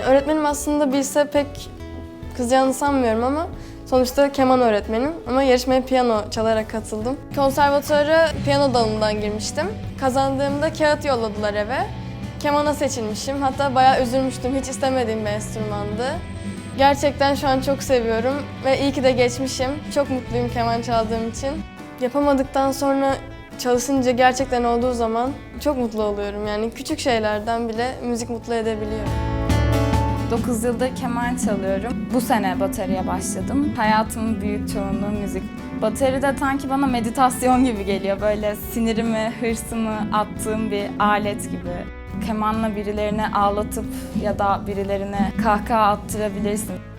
öğretmenim aslında bilse pek kızacağını sanmıyorum ama sonuçta keman öğretmenim. Ama yarışmaya piyano çalarak katıldım. Konservatuara piyano dalından girmiştim. Kazandığımda kağıt yolladılar eve. Kemana seçilmişim. Hatta bayağı üzülmüştüm. Hiç istemediğim bir enstrümandı. Gerçekten şu an çok seviyorum ve iyi ki de geçmişim. Çok mutluyum keman çaldığım için. Yapamadıktan sonra çalışınca gerçekten olduğu zaman çok mutlu oluyorum. Yani küçük şeylerden bile müzik mutlu edebiliyor. 9 yıldır keman çalıyorum. Bu sene bateriye başladım. Hayatımın büyük çoğunluğu müzik. Bateri de sanki bana meditasyon gibi geliyor. Böyle sinirimi, hırsımı attığım bir alet gibi. Kemanla birilerini ağlatıp ya da birilerine kahkaha attırabilirsin.